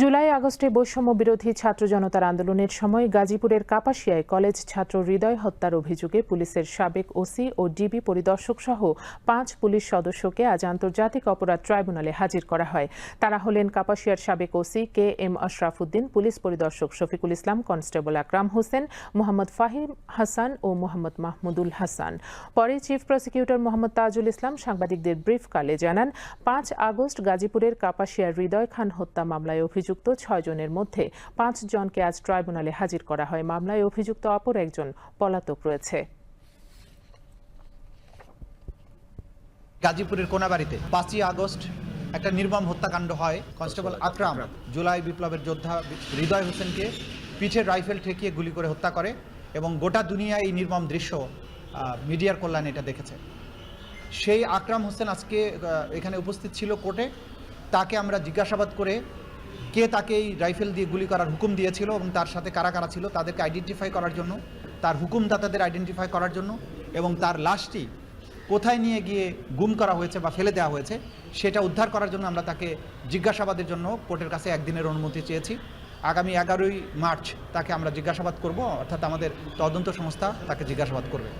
জুলাই আগস্টে বৈষম্য বিরোধী ছাত্র জনতার আন্দোলনের সময় গাজীপুরের কাপাসিয়ায় কলেজ ছাত্র হৃদয় হত্যার অভিযোগে পুলিশের সাবেক ওসি ও ডিবি পরিদর্শক সহ পাঁচ পুলিশ সদস্যকে আজ আন্তর্জাতিক অপরাধ ট্রাইব্যুনালে হাজির করা হয়। তারা হলেন কাপাসিয়ার সাবেক OC K M Ashrafuddin police পরিদর্শক শফিকুল ইসলাম, কনস্টেবল আকরাম হোসেন, মোহাম্মদ ফাহিম হাসান ও মোহাম্মদ মাহমুদুল হাসান। পরে চিফ প্রসিকিউটর মোহাম্মদ তাজুল ইসলাম সাংবাদিকদের ব্রিফকালে জানান, পাঁচ আগস্ট গাজীপুরের কাপাসিয়ার হৃদয় খান হত্যা মামলায় অভিযুক্ত ছয় জনের মধ্যে পাঁচ জনকে আজ ট্রাইব্যুনালে হাজির করা হয়। মামলায় অভিযুক্ত অপর একজন পলাতক রয়েছে। গাজীপুরের কোনাবাড়িতে পাঁচই আগস্ট একটা নির্মম হত্যাকাণ্ড হয়। কনস্টেবল আকরাম জুলাই বিপ্লবের যোদ্ধা হৃদয় হোসেনকে পিঠের রাইফেল ঠেকিয়ে গুলি করে হত্যা করে এবং গোটা দুনিয়া এই নির্মম দৃশ্য মিডিয়ার কল্যাণে এটা দেখেছে। সেই আকরাম হোসেন আজকে এখানে উপস্থিত ছিল কোর্টে। তাকে আমরা জিজ্ঞাসাবাদ করে কে তাকে এই রাইফেল দিয়ে গুলি করার হুকুম দিয়েছিল এবং তার সাথে কারা কারা ছিল তাদেরকে আইডেন্টিফাই করার জন্য, তার হুকুমদাতাদের আইডেন্টিফাই করার জন্য এবং তার লাশটি কোথায় নিয়ে গিয়ে গুম করা হয়েছে বা ফেলে দেওয়া হয়েছে, সেটা উদ্ধার করার জন্য আমরা তাকে জিজ্ঞাসাবাদের জন্য কোর্টের কাছে একদিনের অনুমতি চেয়েছি। আগামী এগারোই মার্চ তাকে আমরা জিজ্ঞাসাবাদ করব, অর্থাৎ আমাদের তদন্ত সংস্থা তাকে জিজ্ঞাসাবাদ করবে।